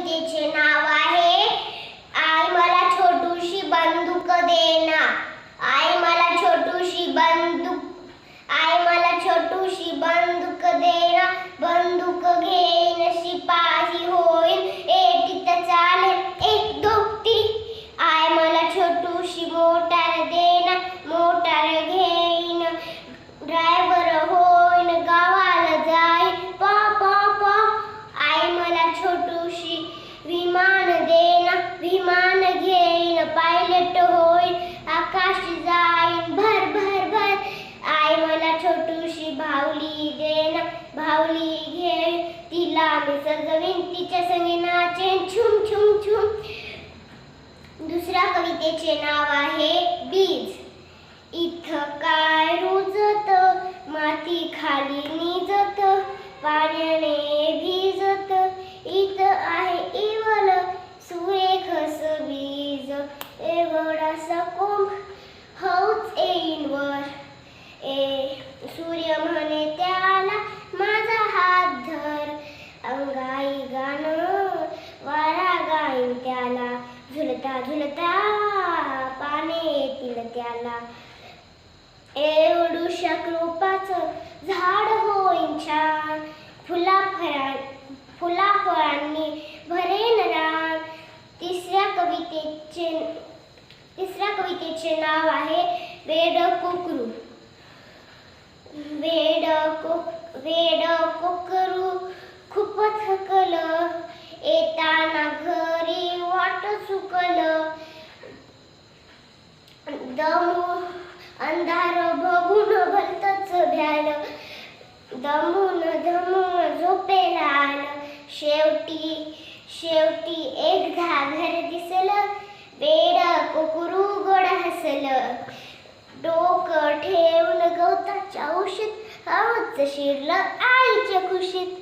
कवितेचे नाव भावली घेईन तिला मी सजवीन तिच्या संगी नाचेन छुम छुम छुम. दुसऱ्या कवितेचे नाव आहे झुलता त्या पाने येतील त्याला. एवढूशा कृपाचं झाड होईन छान. फुला फळा फुला फळांनी भरेन रान. तिसऱ्या कवितेचे तिसऱ्या कवितेचे नाव आहे वेड कोकरू वेड कोक वेड कोकरू खूप थकल दमू अंधार बघून भलतच भ्याल दमून दमून झोपेला आलं शेवटी शेवटी एकदा घर दिसलं वेड कुकरू गोड हसलं. डोकं ठेवून गवताच्या औषध हवच शिरलं आईच्या खुशीत.